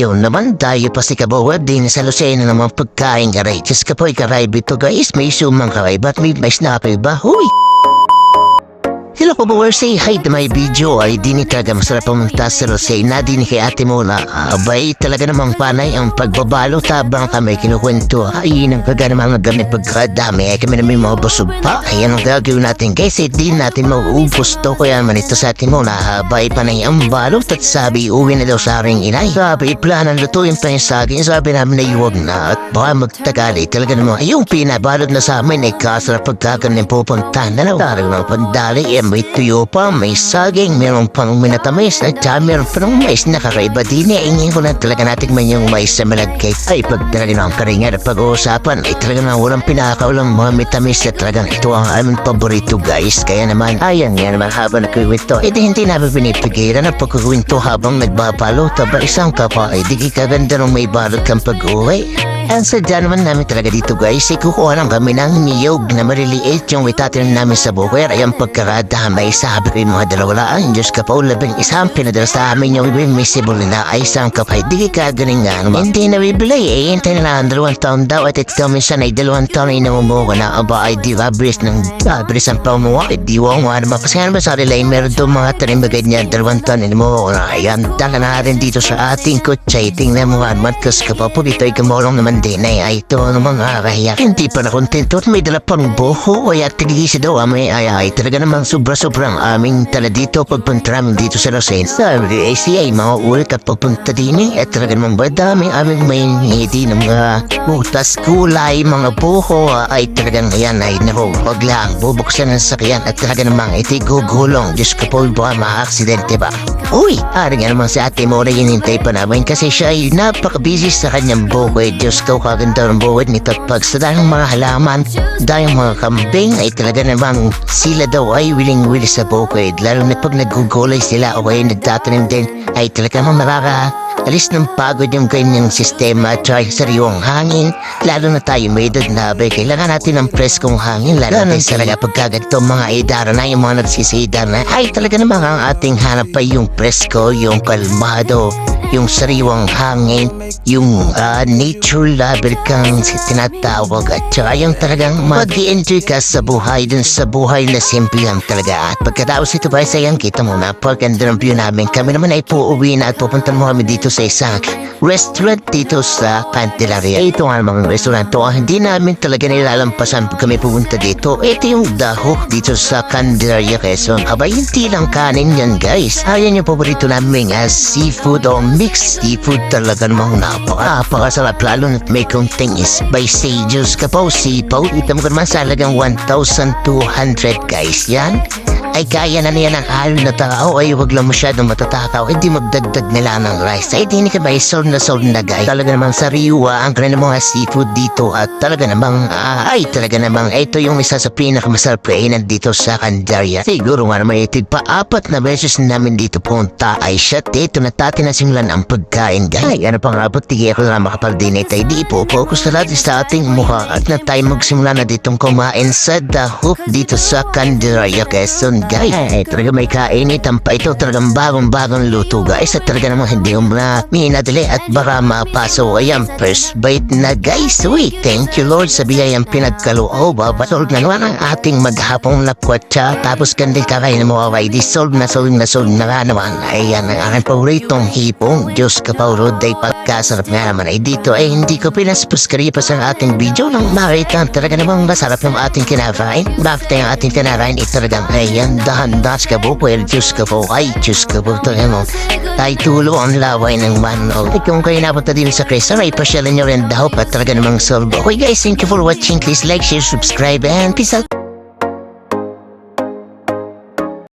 Yun naman, tayo pa si Kabawad din sa Lucena naman pagkain aray. Diyos ka po, ikaray bito guys, may sumang karay, ba't may may snapper ba? Huy! Hello po bawar, say hi to my video. Ay di ni talaga masarap pumunta sa Lucena, di ni kay ate mo na abay talaga namang panay ang pagbabalo. Tabang kami kinukwento. Ay nang kaga naman ang gamit pagkadami. Ay kami na may mga busog pa. Ayan ang gagawin natin guys? Ay di natin mauubos to. Kaya man ito sa atin mo na abay panay ang balot at sabi uwi na daw sa aring inay. Sabi planan lutuin pa yung saging. Sabi namin na iwag na. At baka magtagali talaga naman yung pinabalot na sa amin ay kasarap pagkaganin pupunta na lang. Talagang pandali eh may tuyo pa, may saging, meron pang minatamis at saka meron pa ng mais na kakaiba din eh. Ingin ko na talaga natin man yung mais sa malagkit. Ay, pag talaga ng karinga at pag-uusapan, ay talaga na walang pinakaulang mga mitamis at talagang ito ang aming paborito guys. Kaya naman, ayan nga naman habang nagkikwento, eh di hindi namin pinipigilan ang pagkukwento habang nagbabalo. Taba isang kapa, ay di kaganda nung may balot kang pag-uwi. Ang sadya naman namin talaga dito guys, ay kukuha lang kami ng niyog na mariliit yung itatinan namin sa buker. Ay ang pagkarada may sabi ko mga dalawa lang. Diyos ka pa labing isang pinadala sa amin yung invisible na ay isang kapay. Di ka galing nga naman. Hindi na bibili eh. Hintay na lang dalawang taon daw at ito minsan ay dalawang taon ay namumuha na aba ay di ba bris ng ah, bris ang pamuha. Eh di wa nga naman. Kasi nga naman sa relay meron doon mga tanim na ganyan dalawang taon ay namumuha na. Ayan, taka na rin dito sa ating kutsay. Tingnan mo nga naman kas ka pa po dito ay kumulong naman ay ay ito naman nga kaya. Hindi pa na kontento at may dala pang buho. Kaya tigisi daw amay ay ay talaga namang sobra-sobrang aming tala dito pagpunta namin dito sa Rosen. Sabi ay siya ay mauulit at pagpunta din eh. At talaga namang ba dami aming may ngiti ng mga butas kulay, mga buho ay talagang yan ay naku, wag lang bubuksan ang sakyan at talaga namang iti gugulong. Diyos ko po baka ma-aksidente ba? Uy, ari nga naman si ate mo na hinintay pa namin kasi siya ay napaka-busy sa kanyang bukid. Diyos ko kaganda ng bukid nito at pag sa dahil mga halaman, dahil mga kambing ay talaga namang sila daw ay willing-willing sa bukid. Lalo na pag nagugulay sila o kaya nagtatanim din. Ay talaga namang maraka Alis ng pagod yung ganyang sistema at yung sariwang hangin. Lalo na tayo may edad na abay. Kailangan natin ng preskong hangin. Lalo na talaga pagkaganto mga idara na yung mga nagsisidar na. Ay talaga namang ang ating hanap pa yung presko, yung kalmado, yung sariwang hangin, yung ah, nature lover kang tinatawag at saka yung talagang mag enjoy ka sa buhay dun sa buhay na simple lang talaga. At pagkatapos ito ba sayang kita mo na pagkanda ng view namin. Kami naman ay puuwi na at pupunta mo kami dito sa isang restaurant dito sa Candelaria. Ito nga mga restaurant to. ah, Hindi namin talaga nilalampasan kami pupunta dito. Ito yung daho dito sa Candelaria Quezon. Aba, hindi lang kanin yan guys. Ayan yung paborito namin as seafood o mixed seafood talaga namang napaka. Napakasarap lalo na may konting spicy juice ka po. Sipaw. Ito mo naman sa halagang 1,200 guys. Yan ay kaya na niya ng halo na tao ay wag lang masyadong matatakaw hindi magdagdag nila ng rice di ka ba sold na sold na guys talaga namang sariwa ang kanilang mga seafood dito at talaga namang ah, ay talaga namang ito yung isa sa pinakamasarap kainan dito sa Candaria siguro nga naman itig pa apat na beses namin dito punta ay shit dito na tati na singlan ang pagkain guys ay ano pang rapot tigay ako na makapag-dinate ay di po focus na natin sa ating mukha at na tayo magsimula na ditong kumain sa The Hoop dito sa Candaria Quezon guys. Ay, talaga may kainit ang pa ito talagang bagong-bagong luto guys. At talaga namang hindi mo na minadali at baka mapaso. Ayan, first bite na guys. Uy, thank you Lord sa biyayang pinagkaloob. Oh, solve na naman ang ating maghapong lakwatsa. Tapos gandang kakain mo away. Di na solve na solve na naman. Ayan ang aking paboritong hipong. Diyos ka pa day pagkasarap nga naman ay dito ay hindi ko pinaspus karipas ang ating video nang makita talaga namang masarap ng ating kinakain. Bakit ang ating kinakain ay talagang ayan dahan-dahan ka po well Diyos ka po ay Diyos ka po talaga mo. Tay tulo ang laway ng manok. At kung kayo napunta din sa Crystal ay pasyalan nyo rin daw pa talaga namang solve. Okay guys, thank you for watching. Please like, share, subscribe and peace out.